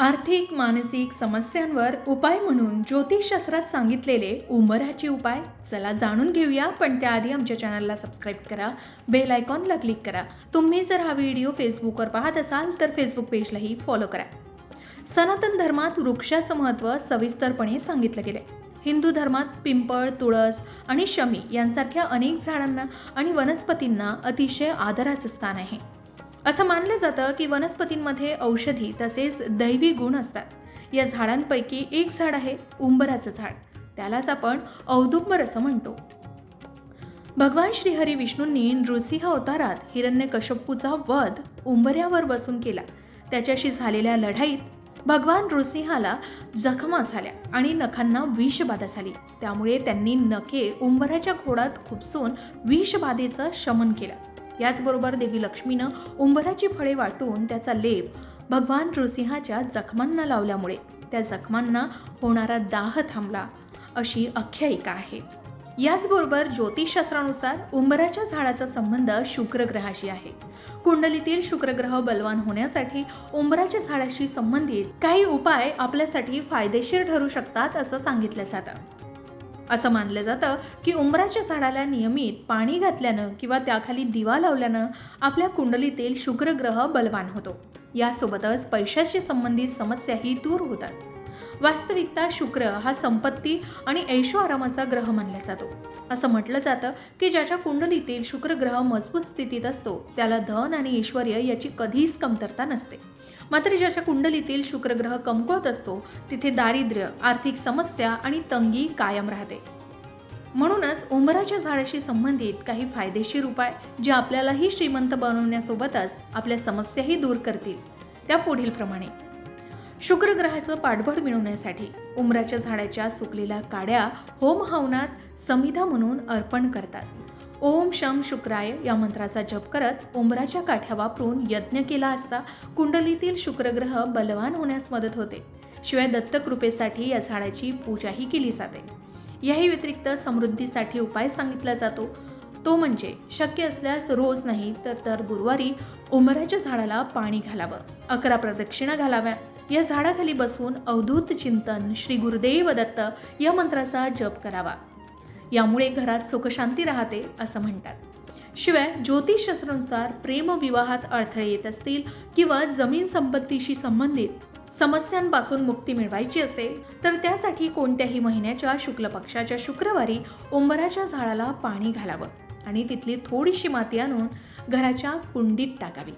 आर्थिक मानसिक समस्यांवर उपाय म्हणून ज्योतिषशास्त्रात सांगितलेले उंबराचे उपाय. चला जाणून घेऊया पण त्याआधी आमच्या चॅनलला सबस्क्राईब करा बेल आयकॉनला क्लिक करा. तुम्ही जर हा व्हिडिओ फेसबुकवर पाहत असाल तर फेसबुक पेजलाही फॉलो करा. सनातन धर्मात वृक्षाचं महत्त्व सविस्तरपणे सांगितलं गेलं आहे हिंदू धर्मात पिंपळ तुळस आणि शमी यांसारख्या अनेक झाडांना आणि वनस्पतींना अतिशय आदराचं स्थान आहे. असं मानलं जातं की वनस्पतींमध्ये औषधी तसेच दैवी गुण असतात. या झाडांपैकी एक झाड आहे उंबराचं झाड. त्यालाच आपण औदुंबर असं म्हणतो. भगवान श्रीहरी विष्णूंनी नृसिंह अवतारात हिरण्यकश्यपूचा वध उंबऱ्यावर बसून केला. त्याच्याशी झालेल्या लढाईत भगवान नृसिंहाला जखमा झाल्या आणि नखांना विषबाधा झाली. त्यामुळे त्यांनी नखे उंबराच्या खोडात खुपसून विषबाधेचं शमन केलं. याचबरोबर देवी लक्ष्मीनं उंबराची फळे वाटून त्याचा लेप भगवान नृसिंहाच्या जखमांना लावल्यामुळे त्या जखमांना होणारा दाह थांबला अशी आख्यायिका आहे. याचबरोबर ज्योतिषशास्त्रानुसार उंबराच्या झाडाचा संबंध शुक्रग्रहाशी आहे. कुंडलीतील शुक्रग्रह बलवान होण्यासाठी उंबराच्या झाडाशी संबंधित काही उपाय आपल्यासाठी फायदेशीर ठरू शकतात असं सांगितलं जातं. असं मानलं जातं की उंबराच्या झाडाला नियमित पाणी घातल्यानं किंवा त्याखाली दिवा लावल्यानं आपल्या कुंडलीतील शुक्रग्रह बलवान होतो. यासोबतच पैशाशी संबंधित समस्याही दूर होतात. वास्तविकता शुक्र हा संपत्ती आणि ऐशो आरामाचा ग्रह मानला जातो. असं म्हटलं जातं की ज्याच्या कुंडलीतील शुक्रग्रह मजबूत स्थितीत असतो त्याला धन आणि ऐश्वर याची कधीच कमतरता नसते. मात्र ज्याच्या कुंडलीतील शुक्रग्रह कमकुवत असतो तिथे दारिद्र्य आर्थिक समस्या आणि तंगी कायम राहते. म्हणूनच उंबराच्या झाडाशी संबंधित काही फायदेशीर उपाय जे आपल्यालाही श्रीमंत बनवण्यासोबतच आपल्या समस्याही दूर करतील. त्या पुढील प्रमाणे शुक्रग्रहाचं पाठबळ मिळवण्यासाठी उमराच्या झाडाच्या सुकलेल्या काड्या होम हवनात समिधा म्हणून अर्पण करतात. ओम शम शुक्राय या मंत्राचा जप करत उंबराच्या काठ्या वापरून यज्ञ केला असता कुंडलीतील शुक्रग्रह बलवान होण्यास मदत होते. शिवाय दत्तकृपेसाठी या झाडाची पूजाही केली जाते. याही व्यतिरिक्त समृद्धीसाठी उपाय सांगितला जातो. तो म्हणजे शक्य असल्यास रोज नाही तर तर गुरुवारी उमराच्या झाडाला पाणी घालावं अकरा प्रदक्षिणा घालाव्या. या झाडाखाली बसून अवधूत चिंतन श्री गुरुदेव दत्त या मंत्राचा जप करावा. यामुळे घरात सुखशांती राहते असं म्हणतात. शिवाय ज्योतिषशास्त्रानुसार प्रेमविवाहात अडथळे येत असतील किंवा जमीन संपत्तीशी संबंधित समस्यांपासून मुक्ती मिळवायची असेल तर त्यासाठी कोणत्याही महिन्याच्या शुक्ल पक्षाच्या शुक्रवारी उंबराच्या झाडाला पाणी घालावं. आणि तिथली थोडीशी माती आणून घराच्या कुंडीत टाकावी.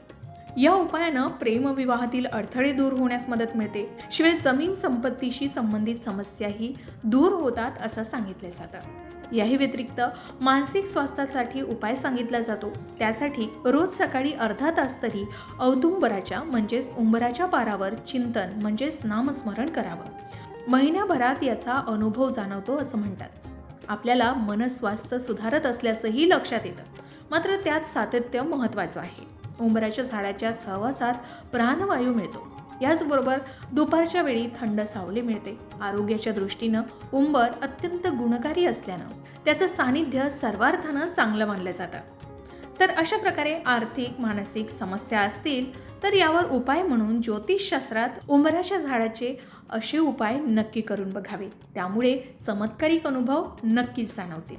या उपायानं प्रेमविवाहातील अडथळे दूर होण्यास मदत मिळते. शिवाय जमीन संपत्तीशी संबंधित समस्याही दूर होतात असं सांगितलं जातं. याही व्यतिरिक्त मानसिक स्वास्थ्यासाठी उपाय सांगितला जातो. त्यासाठी रोज सकाळी अर्धा तास तरी औदुंबराच्या म्हणजेच उंबराच्या पारावर चिंतन म्हणजेच नामस्मरण करावं. महिन्याभरात याचा अनुभव जाणवतो असं म्हणतात. आपल्याला मनस्वास्थ्य सुधारत असल्याचंही लक्षात येतं. मात्र त्यात सातत्य महत्त्वाचं आहे. उंबराच्या झाडाच्या सहवासात प्राणवायू मिळतो. याचबरोबर दुपारच्या वेळी थंड सावली मिळते. आरोग्याच्या दृष्टीनं उंबर अत्यंत गुणकारी असल्यानं त्याचं सानिध्य सर्वार्थानं चांगलं मानलं जातं. तर अशा प्रकारे आर्थिक मानसिक समस्या असतील तर यावर उपाय म्हणून ज्योतिषशास्त्रात उंबराच्या झाडाचे असे उपाय नक्की करून बघावे. त्यामुळे चमत्कारिक अनुभव नक्कीच जाणवतील.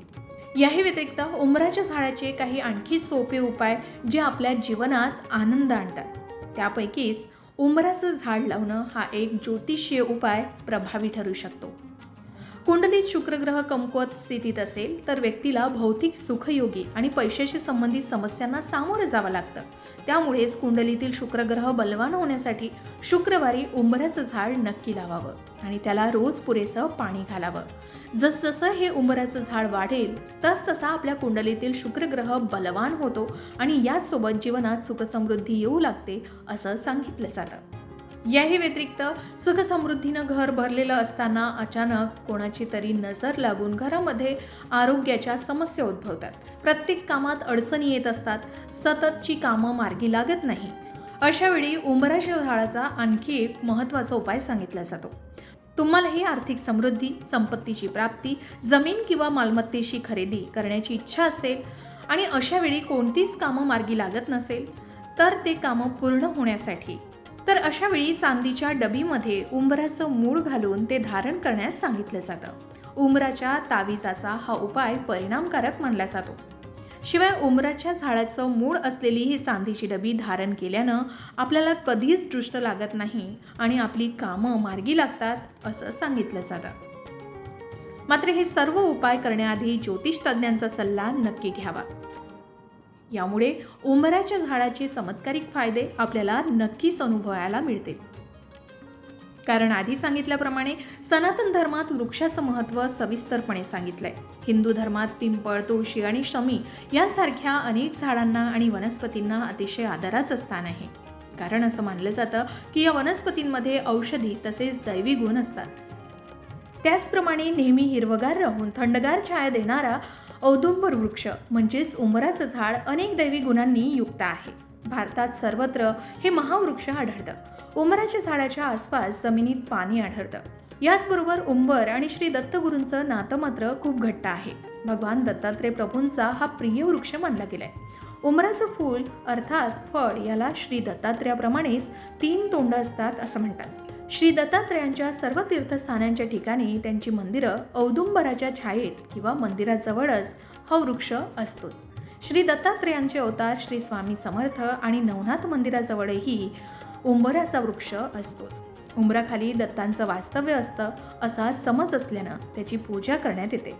याही व्यतिरिक्त उंबराच्या झाडाचे काही आणखी सोपे उपाय जे आपल्या जीवनात आनंद आणतात. त्यापैकीच उंबराचं झाड लावणं हा एक ज्योतिषीय उपाय प्रभावी ठरू शकतो. कुंडलीत शुक्रग्रह कमकुवत स्थितीत असेल तर व्यक्तीला भौतिक सुखयोगी आणि पैशाशी संबंधित समस्यांना सामोरं जावं लागतं. त्यामुळेच कुंडलीतील शुक्रग्रह बलवान होण्यासाठी शुक्रवारी उंबराचं झाड नक्की लावावं आणि त्याला रोज पुरेसं पाणी घालावं. जसजसं हे उंबराचं झाड वाढेल तसतसा आपल्या कुंडलीतील शुक्रग्रह बलवान होतो आणि याचसोबत जीवनात सुखसमृद्धी येऊ लागते असं सांगितलं जातं. याही व्यतिरिक्त सुखसमृद्धीनं घर भरलेलं असताना अचानक कोणाची तरी नजर लागून घरामध्ये आरोग्याच्या समस्या उद्भवतात. प्रत्येक कामात अडचणी येत असतात. सततची कामं मार्गी लागत नाही. अशावेळी उंबराच्या झाडाचा आणखी एक महत्त्वाचा उपाय सांगितला जातो. तुम्हालाही आर्थिक समृद्धी संपत्तीची प्राप्ती जमीन किंवा मालमत्तेशी खरेदी करण्याची इच्छा असेल आणि अशावेळी कोणतीच कामं मार्गी लागत नसेल तर ते कामं पूर्ण होण्यासाठी तर अशावेळी चांदीच्या डबीमध्ये उंबराचं मूळ घालून ते धारण करण्यास सांगितलं जातं. उंबराच्या तावीजाचा हा उपाय परिणामकारक मानला जातो. शिवाय उंबराच्या झाडाचं मूळ असलेली ही चांदीची डबी धारण केल्यानं आपल्याला कधीच दृष्ट लागत नाही आणि आपली कामं मार्गी लागतात असं सांगितलं जातं. मात्र हे सर्व उपाय करण्याआधी ज्योतिष तज्ज्ञांचा सल्ला नक्की घ्यावा. यामुळे उंबराच्या झाडाचे चमत्कारिक फायदे आपल्याला नक्कीच अनुभवायला मिळतील कारण आधी सांगितल्याप्रमाणे सनातन धर्मात वृक्षाचं महत्त्व सविस्तरपणे सांगितलंय. हिंदू धर्मात पिंपळ तुळशी आणि शमी यांसारख्या अनेक झाडांना आणि वनस्पतींना अतिशय आदराचं स्थान आहे. कारण असं मानलं जातं की या वनस्पतींमध्ये औषधी तसेच दैवी गुण असतात. त्याचप्रमाणे नेहमी हिरवगार राहून थंडगार छाया देणारा औदुंबर वृक्ष म्हणजेच उंबराचं झाड अनेक दैवी गुणांनी युक्त आहे. भारतात सर्वत्र हे महावृक्ष आढळतं. उंबराच्या झाडाच्या आसपास जमिनीत पाणी आढळतं. याचबरोबर उंबर आणि श्री दत्तगुरूंचं नातं मात्र खूप घट्ट आहे. भगवान दत्तात्रय प्रभूंचा हा प्रिय वृक्ष मानला गेलाय. उंबराचं फूल अर्थात फळ याला श्री दत्तात्रयाप्रमाणेच तीन तोंड असतात असं म्हणतात. श्री दत्तात्रयांच्या सर्व तीर्थस्थानांच्या ठिकाणी त्यांची मंदिरं औदुंबराच्या छायेत किंवा मंदिराजवळच हा वृक्ष असतोच. श्री दत्तात्रयांचे अवतार श्री स्वामी समर्थ आणि नवनाथ मंदिराजवळही उंबराचा वृक्ष असतोच. उंबराखाली दत्तांचं वास्तव्य असतं असा समज असल्यानं त्याची पूजा करण्यात येते.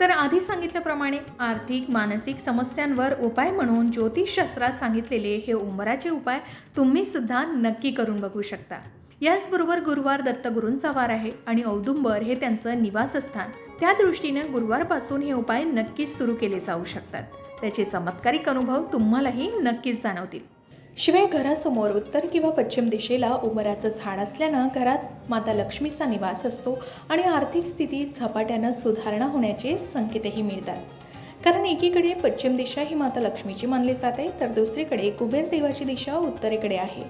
तर आधी सांगितल्याप्रमाणे आर्थिक मानसिक समस्यांवर उपाय म्हणून ज्योतिषशास्त्रात सांगितलेले हे उंबराचे उपाय तुम्ही सुद्धा नक्की करून बघू शकता. याचबरोबर गुरुवार दत्तगुरूंचा वार आहे आणि औदुंबर हे त्यांचं निवासस्थान. त्या दृष्टीने गुरुवारपासून हे उपाय नक्कीच सुरू केले जाऊ शकतात. त्याचे चमत्कारिक अनुभव तुम्हालाही नक्कीच जाणवतील. शिवाय घरासमोर उत्तर किंवा पश्चिम दिशेला उमराचं झाड असल्यानं घरात माता लक्ष्मीचा निवास असतो आणि आर्थिक स्थितीत झपाट्यानं सुधारणा होण्याचे संकेतही मिळतात. कारण एकीकडे पश्चिम दिशा ही माता लक्ष्मीची मानली जाते तर दुसरीकडे कुबेर देवाची दिशा उत्तरेकडे आहे.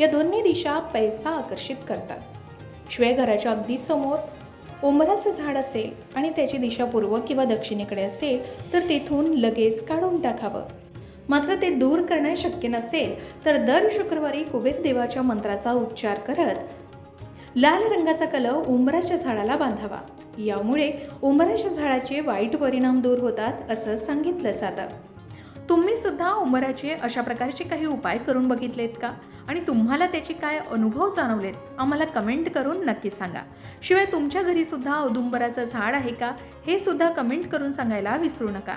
या दोन्ही दिशा पैसा आकर्षित करतात. शिवाय घराच्या अगदी समोर ओंबराचं झाड असेल आणि त्याची दिशा पूर्व किंवा दक्षिणेकडे असेल तर तेथून लगेच काढून टाकावं. मात्र ते दूर करणं शक्य नसेल तर दर शुक्रवारी कुबेर देवाच्या मंत्राचा उच्चार करत लाल रंगाचा कलव उंबराच्या झाडाला बांधावा. यामुळे उंबराच्या झाडाचे वाईट परिणाम दूर होतात असं सांगितलं जातं. तुम्ही सुद्धा उंबराचे अशा प्रकारचे काही उपाय करून बघितलेत का? आणि तुम्हाला त्याचे काय अनुभव जाणवलेत? आम्हाला कमेंट करून नक्की सांगा. शिवाय तुमच्या घरी सुद्धा औदुंबराचं झाड आहे का? हे सुद्धा कमेंट करून सांगायला विसरू नका.